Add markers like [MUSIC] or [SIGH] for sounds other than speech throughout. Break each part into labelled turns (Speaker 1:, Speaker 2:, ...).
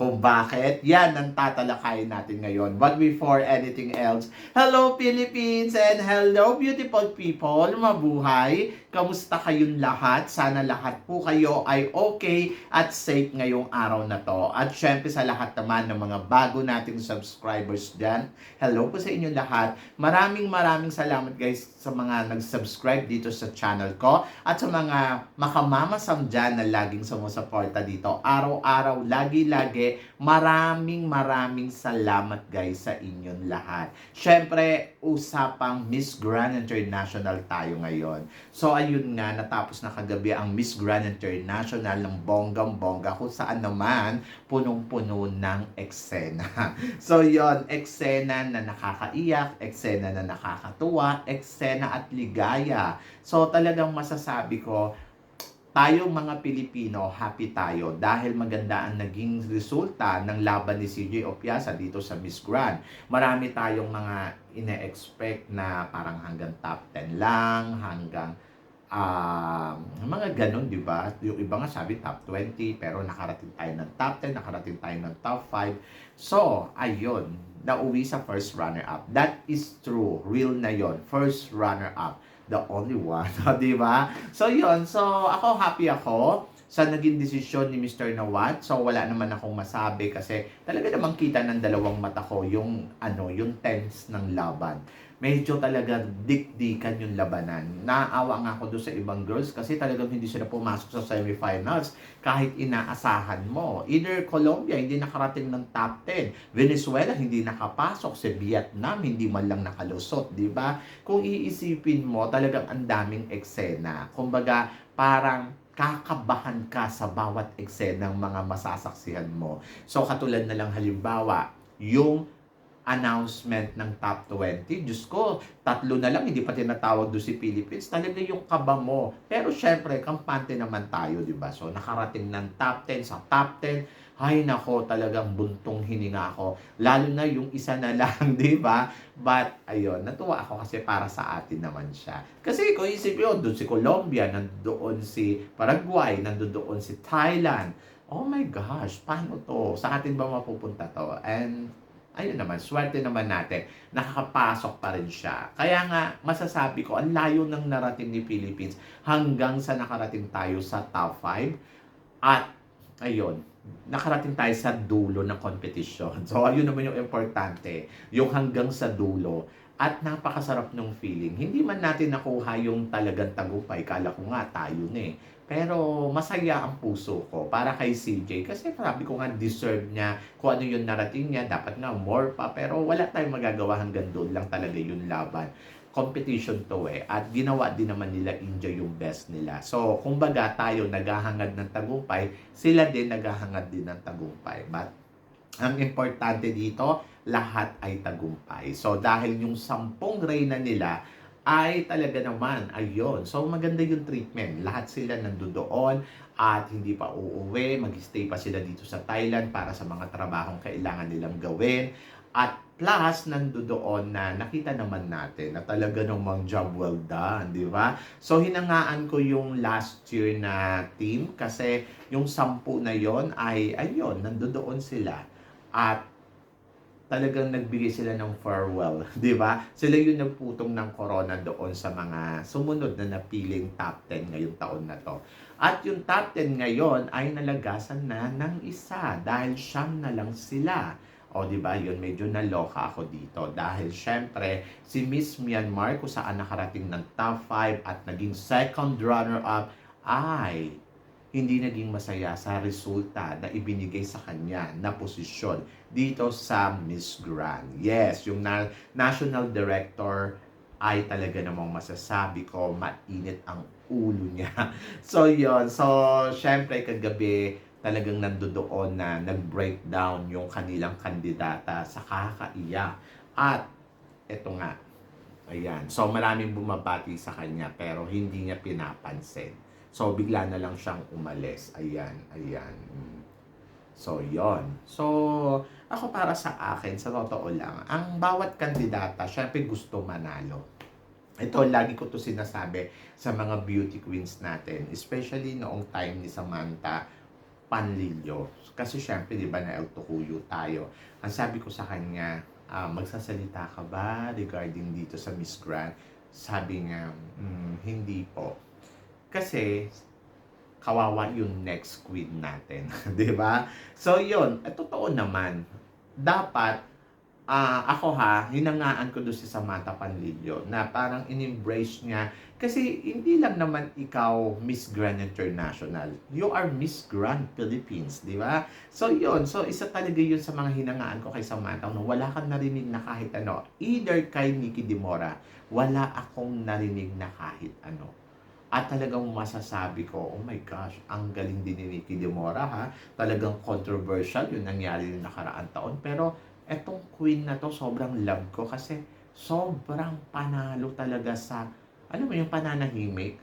Speaker 1: Kung bakit, yan ang tatalakayin natin ngayon. But before anything else, hello Philippines and hello beautiful people! Mabuhay! Kamusta kayong lahat? Sana lahat po kayo ay okay at safe ngayong araw na to. At syempre sa lahat naman ng mga bago nating subscribers dyan, hello po sa inyo lahat. Maraming maraming salamat guys sa mga nag-subscribe dito sa channel ko at sa mga makamamasam dyan na laging sumusuporta dito. Araw-araw, lagi-lagi, maraming maraming salamat guys sa inyong lahat. Syempre, usapang Miss Grand International tayo ngayon. So ayun nga, natapos na kagabi ang Miss Grand International ng bonggang-bongga kung saan naman punong-puno ng eksena. [LAUGHS] so yon eksena na nakakaiyak, eksena na nakakatuwa, eksena at ligaya. So talagang masasabi ko, tayong mga Pilipino, happy tayo dahil maganda ang naging resulta ng laban ni CJ Opiasa dito sa Miss Grand. Marami tayong mga ine-expect na parang hanggang top 10 lang, hanggang um, mga ganun, di ba? Yung iba nga sabi top 20, pero nakarating tayo ng top 10, nakarating tayo ng top 5. So, ayun, nauwi sa first runner-up. That is true. Real na yon First runner-up. The only one. [LAUGHS] di ba? So, yun. So, ako happy ako sa naging desisyon ni Mr. Nawat. So, wala naman akong masabi kasi talaga namang kita ng dalawang mata ko yung, ano, yung tense ng laban medyo talaga dikdikan yung labanan. Naawa nga ako doon sa ibang girls kasi talagang hindi sila pumasok sa semifinals kahit inaasahan mo. Either Colombia hindi nakarating ng top 10, Venezuela hindi nakapasok, si Vietnam hindi man lang nakalusot, di ba? Kung iisipin mo, talagang ang daming eksena. Kumbaga, parang kakabahan ka sa bawat eksena ng mga masasaksihan mo. So, katulad na lang halimbawa, yung announcement ng top 20. Diyos ko, tatlo na lang, hindi pa tinatawag doon si Philippines. Talaga yung kaba mo. Pero syempre, kampante naman tayo, di ba? So, nakarating ng top 10 sa top 10. Ay, nako, talagang buntong hininga ako. Lalo na yung isa na lang, [LAUGHS] di ba? But, ayun, natuwa ako kasi para sa atin naman siya. Kasi kung isipin mo, doon si Colombia, nandoon si Paraguay, nandoon si Thailand. Oh my gosh, paano to? Sa atin ba mapupunta to? And ayun naman, swerte naman natin, nakakapasok pa rin siya. Kaya nga, masasabi ko, ang layo ng narating ni Philippines hanggang sa nakarating tayo sa top 5. At, ayun, nakarating tayo sa dulo ng competition. [LAUGHS] So, ayun naman yung importante, yung hanggang sa dulo. At napakasarap ng feeling. Hindi man natin nakuha yung talagang tagumpay. Kala ko nga tayo na eh. Pero masaya ang puso ko para kay CJ. Kasi sabi ko nga deserve niya kung ano yung narating niya. Dapat nga more pa. Pero wala tayong magagawa hanggang doon lang talaga yung laban competition to eh. At ginawa din naman nila India yung best nila. So, kumbaga tayo naghahangad ng tagumpay, sila din naghahangad din ng tagumpay. But, ang importante dito, lahat ay tagumpay. So dahil yung sampung reyna nila ay talaga naman, ayun. So maganda yung treatment. Lahat sila nandoon at hindi pa uuwi. Mag-stay pa sila dito sa Thailand para sa mga trabahong kailangan nilang gawin. At plus, nandoon na nakita naman natin na talaga namang job well done, di ba? So, hinangaan ko yung last year na team kasi yung sampu na yon ay, ayun, nandoon sila. At talagang nagbigay sila ng farewell, [LAUGHS] 'di ba? Sila yung nagputong ng corona doon sa mga sumunod na napiling top 10 ngayong taon na 'to. At yung top 10 ngayon ay nalagasan na ng isa dahil siyam na lang sila. O, di ba? Yun, medyo naloka ako dito. Dahil, syempre, si Miss Myanmar, kung saan nakarating ng top 5 at naging second runner-up, ay hindi naging masaya sa resulta na ibinigay sa kanya na posisyon dito sa Miss Grand. Yes, yung na- national director ay talaga namang masasabi ko mainit ang ulo niya. [LAUGHS] So yon So syempre kagabi talagang nandoon na nag-breakdown yung kanilang kandidata sa kakaiyak. At eto nga, ayan. So maraming bumabati sa kanya pero hindi niya pinapansin. So, bigla na lang siyang umalis. Ayan, ayan. So, yon So, Ako para sa akin, sa totoo lang, ang bawat kandidata, syempre gusto manalo. Ito, lagi ko to sinasabi sa mga beauty queens natin, especially noong time ni Samantha Panlilyo. Kasi syempre, di ba, na El tayo. Ang sabi ko sa kanya, ah, magsasalita ka ba regarding dito sa Miss Grand? Sabi niya, "Mm, hindi po. Kasi, kawawa yung next queen natin. [LAUGHS] di ba? So, yun. At totoo naman. Dapat, ah ako ha, hinangaan ko doon si Samantha Panlilio na parang in-embrace niya kasi hindi lang naman ikaw Miss Grand International. You are Miss Grand Philippines, di ba? So yun, so isa talaga yun sa mga hinangaan ko kay Samantha. No, wala kang narinig na kahit ano. Either kay Nikki Dimora, wala akong narinig na kahit ano. At talagang masasabi ko, oh my gosh, ang galing din ni Nikki Dimora ha. Talagang controversial yung nangyari yung nakaraan taon. Pero etong queen na to, sobrang love ko kasi sobrang panalo talaga sa, alam mo yung pananahimik.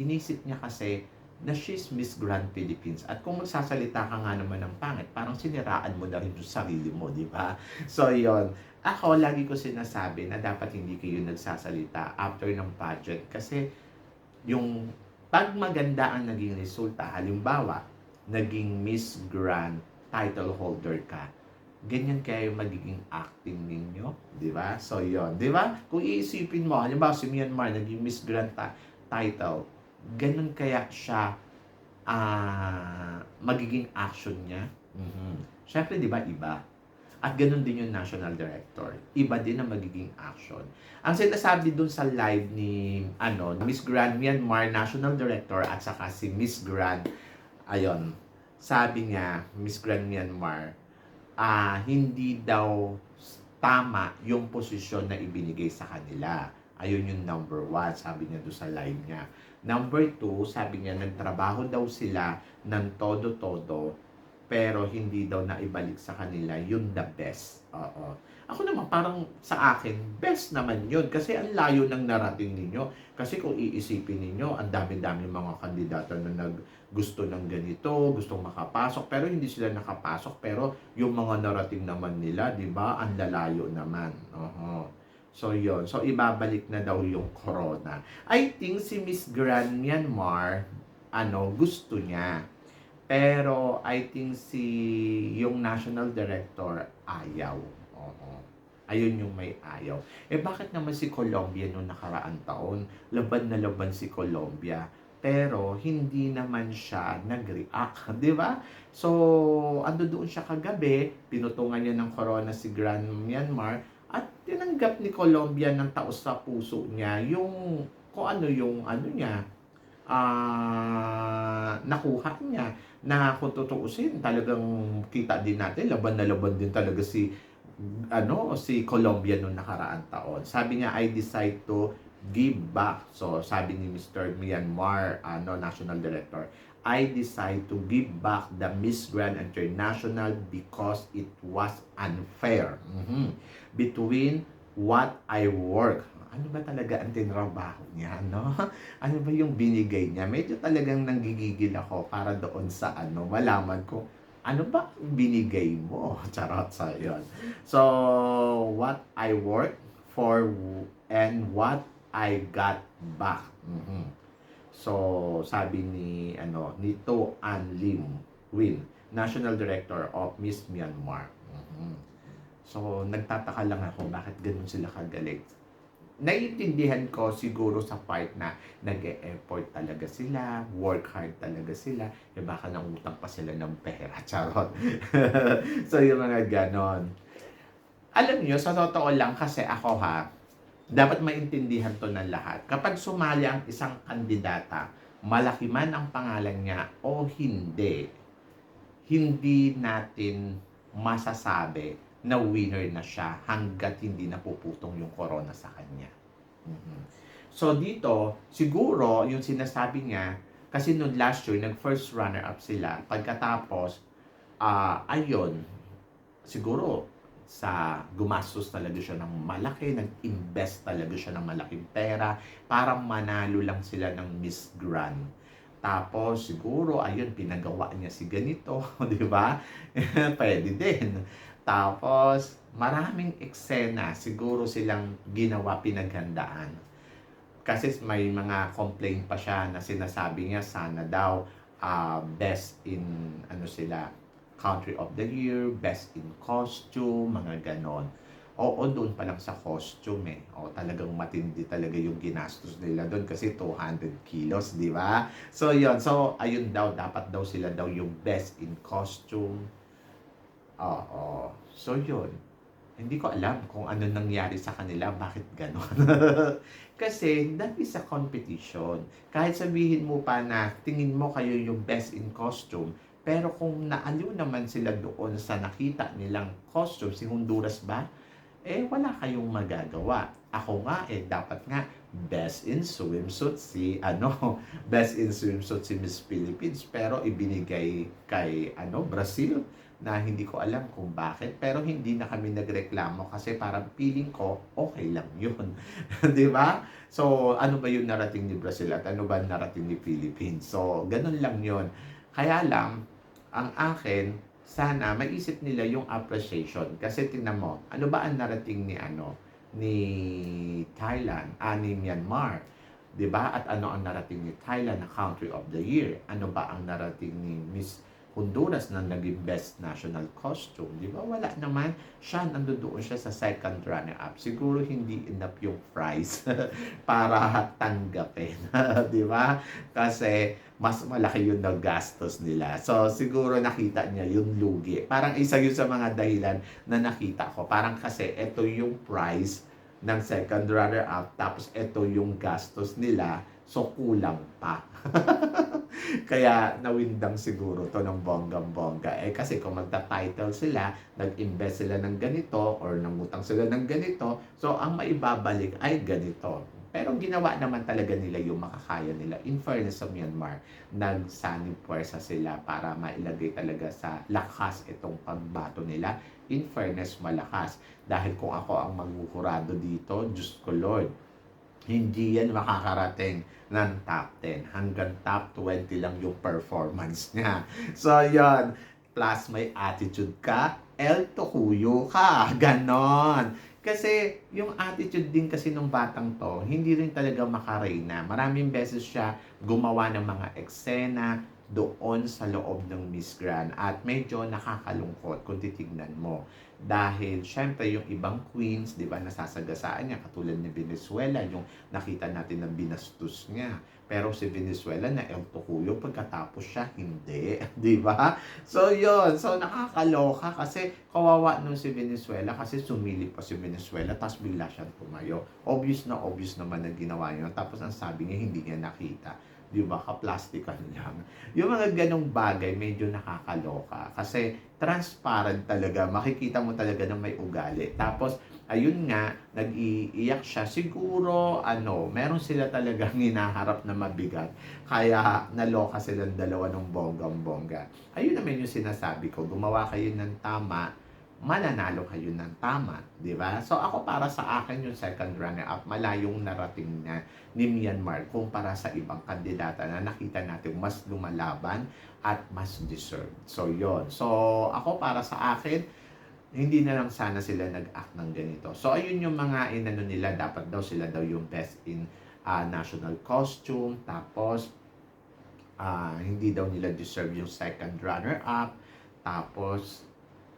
Speaker 1: Inisip niya kasi na she's Miss Grand Philippines. At kung magsasalita ka nga naman ng pangit, parang siniraan mo na rin yung sarili mo, di ba? [LAUGHS] So, yon Ako, lagi ko sinasabi na dapat hindi kayo nagsasalita after ng pageant kasi yung pag maganda ang naging resulta, halimbawa, naging Miss Grand title holder ka, ganyan kayo magiging acting ninyo, di ba? So, yon di ba? Kung iisipin mo, halimbawa si Myanmar naging Miss Grand ta- title, ganun kaya siya ah magiging action niya? Mhm. Siyempre, di ba, iba. At ganun din yung national director. Iba din ang magiging action. Ang sinasabi dun sa live ni ano, Miss Grand Myanmar National Director at saka si Miss Grand, ayon, sabi niya, Miss Grand Myanmar, ah hindi daw tama yung posisyon na ibinigay sa kanila. Ayun yung number one, sabi niya doon sa live niya. Number two, sabi niya, nagtrabaho daw sila ng todo-todo, pero hindi daw naibalik sa kanila yung the best. Oo. Ako naman, parang sa akin, best naman yun. Kasi ang layo ng narating ninyo. Kasi kung iisipin ninyo, ang dami-dami mga kandidato na nag gusto ng ganito, gustong makapasok, pero hindi sila nakapasok. Pero yung mga narating naman nila, di ba, ang lalayo naman. Oo. So, yon So, ibabalik na daw yung corona. I think si Miss Grand Myanmar, ano, gusto niya. Pero, I think si yung national director, ayaw. Oo. Ayun yung may ayaw. Eh, bakit naman si Colombia noong nakaraan taon? Laban na laban si Colombia. Pero, hindi naman siya nag-react. [LAUGHS] Di ba? So, ando doon siya kagabi, pinutungan niya ng corona si Grand Myanmar, at tinanggap ni Colombia ng taos sa puso niya yung kung ano yung ano niya ah nakuha niya na kung tutuusin talagang kita din natin laban na laban din talaga si ano si Colombia noong nakaraan taon. Sabi niya I decide to give back. So sabi ni Mr. Myanmar ano National Director, I decide to give back the Miss Grand International because it was unfair Mhm. between what I work. Ano ba talaga ang tinrabaho niya, no? [LAUGHS] Ano ba yung binigay niya? Medyo talagang nanggigigil ako para doon sa ano, malaman ko, ano ba binigay mo? [LAUGHS] Charot sa yon. So, what I work for and what I got back. Mhm. So, sabi ni ano ni To An Lim Win, National Director of Miss Myanmar. Mhm. So, nagtataka lang ako bakit ganun sila kagaling. Naiintindihan ko siguro sa part na nag-e-effort talaga sila, work hard talaga sila, eh baka nangutang pa sila ng pera, [LAUGHS] charot. so, yung mga ganon. Alam niyo, sa totoo lang kasi ako ha, dapat maintindihan to ng lahat. Kapag sumali ang isang kandidata, malaki man ang pangalan niya o hindi, hindi natin masasabi na winner na siya hanggat hindi napuputong yung corona sa kanya. Mhm. So dito, siguro yung sinasabi niya, kasi noong last year, nag-first runner-up sila. Pagkatapos, ah ayun, siguro sa gumastos talaga siya ng malaki, nag-invest talaga siya ng malaking pera para manalo lang sila ng Miss Grand. Tapos siguro ayun pinagawa niya si ganito, [LAUGHS] 'di ba? [LAUGHS] Pwede din. Tapos maraming eksena siguro silang ginawa pinaghandaan. Kasi may mga complaint pa siya na sinasabi niya sana daw ah, best in ano sila country of the year, best in costume, mga ganon. Oo, doon pa lang sa costume eh. O, talagang matindi talaga yung ginastos nila doon kasi 200 kilos, di ba? So, yun. So, ayun daw, dapat daw sila daw yung best in costume. Oo. So, yun. Hindi ko alam kung ano nangyari sa kanila, bakit ganon. [LAUGHS] kasi, that is a competition. Kahit sabihin mo pa na tingin mo kayo yung best in costume, pero kung naaliw naman sila doon sa nakita nilang costume, si Honduras ba? Eh, wala kayong magagawa. Ako nga, eh, dapat nga, best in swimsuit si, ano, [LAUGHS] best in swimsuit si Miss Philippines. Pero ibinigay kay, ano, Brazil na hindi ko alam kung bakit. Pero hindi na kami nagreklamo kasi parang feeling ko, okay lang yun. [LAUGHS] Di ba? So, ano ba yung narating ni Brazil at ano ba narating ni Philippines? So, ganun lang yun. Kaya lang, ang akin, sana maisip nila yung appreciation. Kasi tingnan mo, ano ba ang narating ni ano ni Thailand, ah, ni Myanmar? 'Di ba? At ano ang narating ni Thailand na country of the year? Ano ba ang narating ni Miss Honduras na naging best national costume, di ba? Wala naman. Siya, nandoon siya sa second runner-up. Siguro hindi enough yung prize [LAUGHS] para tanggapin, [LAUGHS] di ba? Kasi mas malaki yung nagastos nila. So, siguro nakita niya yung lugi. Parang isa yun sa mga dahilan na nakita ko. Parang kasi ito yung price ng second runner-up, tapos ito yung gastos nila, so kulang pa. [LAUGHS] Kaya nawindang siguro to ng bonggang-bongga. Eh kasi kung magta-title sila, nag-invest sila ng ganito or nangutang sila ng ganito, so ang maibabalik ay ganito. Pero ginawa naman talaga nila yung makakaya nila. In fairness sa Myanmar, nagsanib puwersa sila para mailagay talaga sa lakas itong pagbato nila. In fairness, malakas. Dahil kung ako ang maghuhurado dito, Diyos ko Lord, hindi yan makakarating ng top 10. Hanggang top 20 lang yung performance niya. So, yon Plus, may attitude ka, El Tokuyo ka. [LAUGHS] Ganon. Kasi yung attitude din kasi ng batang to, hindi rin talaga makareyna. Maraming beses siya gumawa ng mga eksena doon sa loob ng Miss Grand at medyo nakakalungkot kung titignan mo. Dahil syempre yung ibang queens, di ba, nasasagasaan niya katulad ni Venezuela, yung nakita natin na binastos niya. Pero si Venezuela na El Tocuyo, pagkatapos siya, hindi. [LAUGHS] Di ba? So, yon So, nakakaloka kasi kawawa nung si Venezuela kasi sumili pa si Venezuela tapos bigla siyang tumayo. Obvious na obvious naman na ginawa niya. Tapos ang sabi niya, hindi niya nakita. Di ba? Kaplastikan lang. Yung mga ganong bagay, medyo nakakaloka. Kasi transparent talaga. Makikita mo talaga na may ugali. Tapos, ayun nga, nag-iiyak siya. Siguro, ano, meron sila talagang [LAUGHS] hinaharap na mabigat. Kaya, naloka silang dalawa ng bonggang-bongga. Ayun naman yung sinasabi ko. Gumawa kayo ng tama, mananalo kayo ng tama, di ba? So ako para sa akin yung second runner-up, malayong narating na ni Myanmar kumpara sa ibang kandidata na nakita natin mas lumalaban at mas deserved. So yon. So ako para sa akin, hindi na lang sana sila nag-act ng ganito. So ayun yung mga inano nila, dapat daw sila daw yung best in uh, national costume, tapos uh, hindi daw nila deserve yung second runner-up, tapos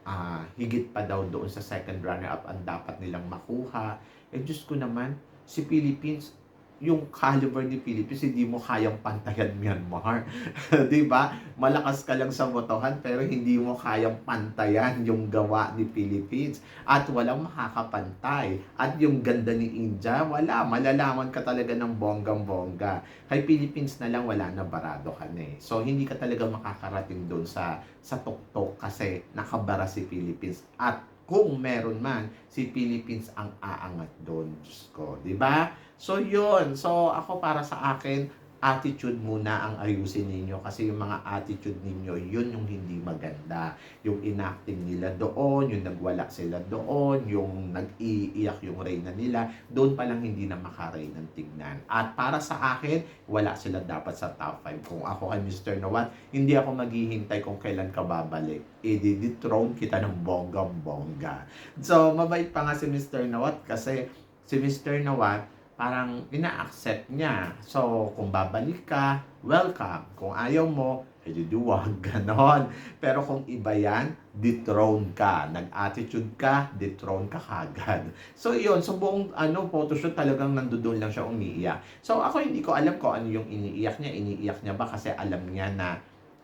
Speaker 1: ah, higit pa daw doon sa second runner-up ang dapat nilang makuha. Eh, Diyos ko naman, si Philippines, yung caliber ni Philippines, hindi mo kayang pantayan Myanmar. [LAUGHS] di ba? Malakas ka lang sa botohan, pero hindi mo kayang pantayan yung gawa ni Philippines. At walang makakapantay. At yung ganda ni India, wala. Malalaman ka talaga ng bonggang-bongga. Kay Philippines na lang, wala na barado ka na eh. So, hindi ka talaga makakarating doon sa, sa tuktok kasi nakabara si Philippines. At kung meron man, si Philippines ang aangat doon. Diyos ko, ba? So, yun. So, ako para sa akin, attitude muna ang ayusin ninyo kasi yung mga attitude ninyo, yun yung hindi maganda. Yung inacting nila doon, yung nagwala sila doon, yung nag-iiyak yung reyna nila, doon pa lang hindi na makaray ng tignan. At para sa akin, wala sila dapat sa top 5. Kung ako kay Mr. Nawat, hindi ako maghihintay kung kailan ka babalik. I-dethrone kita ng bonggang-bongga. So, mabait pa nga si Mr. Nawat kasi si Mr. Nawat, parang ina-accept niya. So, kung babalik ka, welcome. Kung ayaw mo, edi duwag, [LAUGHS] ganon. Pero kung iba yan, dethrone ka. Nag-attitude ka, dethrone ka kagad. So, yun. So, buong ano, photoshoot talagang nandoon lang siya umiiyak. So, ako hindi ko alam kung ano yung iniiyak niya. Iniiyak niya ba kasi alam niya na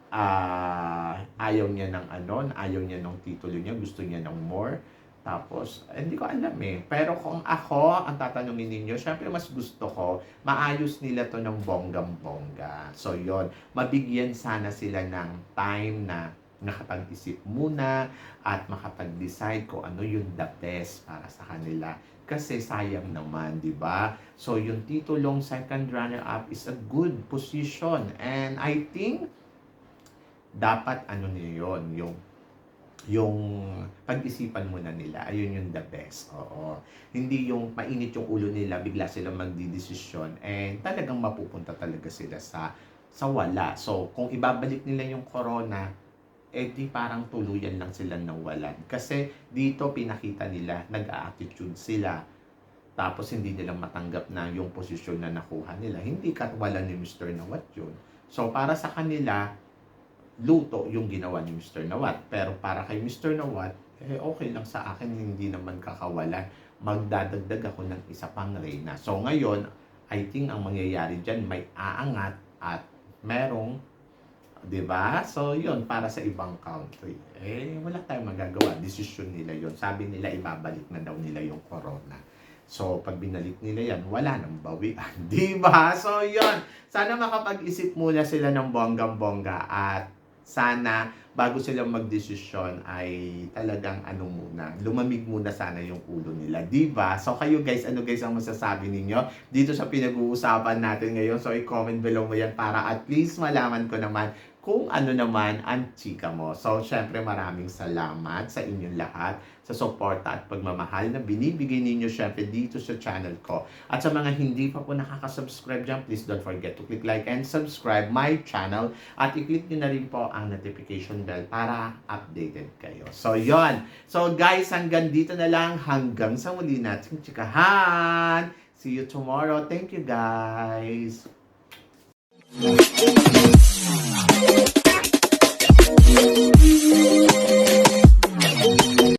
Speaker 1: ah ayaw niya ng ano, ayaw niya ng titulo niya, gusto niya ng more. Tapos, hindi ko alam eh. Pero kung ako, ang tatanungin ninyo, syempre mas gusto ko, maayos nila to ng bonggam-bongga. So, yon Mabigyan sana sila ng time na nakapag-isip muna at makapag-decide kung ano yung the best para sa kanila. Kasi sayang naman, di ba? So, yung titulong second runner-up is a good position. And I think, dapat ano niyo yon yung yung pag-isipan muna nila, ayun yung the best. Oo. Hindi yung mainit yung ulo nila, bigla silang magdidesisyon and talagang mapupunta talaga sila sa sa wala. So, kung ibabalik nila yung corona, eh di parang tuluyan lang sila nawalan. Kasi dito pinakita nila, nag-attitude sila. Tapos hindi nila matanggap na yung posisyon na nakuha nila. Hindi katwala ni Mr. Nawat yun. So, para sa kanila, luto yung ginawa ni Mr. Nawat. Pero para kay Mr. Nawat, eh okay lang sa akin, hindi naman kakawalan. Magdadagdag ako ng isa pang reyna. So ngayon, I think ang mangyayari dyan, may aangat at merong, di ba? So yun, para sa ibang country. Eh, wala tayong magagawa. Desisyon nila yon Sabi nila, ibabalik na daw nila yung corona. So, pag binalik nila yan, wala nang bawian. [LAUGHS] Di ba? So, yun. Sana makapag-isip muna sila ng bonggang-bongga at sana bago sila magdesisyon ay talagang ano muna, lumamig muna sana yung ulo nila, di ba? So kayo guys, ano guys ang masasabi ninyo dito sa pinag-uusapan natin ngayon? So i-comment below mo yan para at least malaman ko naman kung ano naman ang chika mo. So syempre maraming salamat sa inyong lahat sa suporta at pagmamahal na binibigay ninyo syempre dito sa channel ko. At sa mga hindi pa po nakaka-subscribe dyan, please don't forget to click like and subscribe my channel at i-click nyo na rin po ang notification bell para updated kayo. So, yon So, guys, hanggang dito na lang. Hanggang sa muli nating chikahan. See you tomorrow. Thank you, guys.
Speaker 2: Thank you.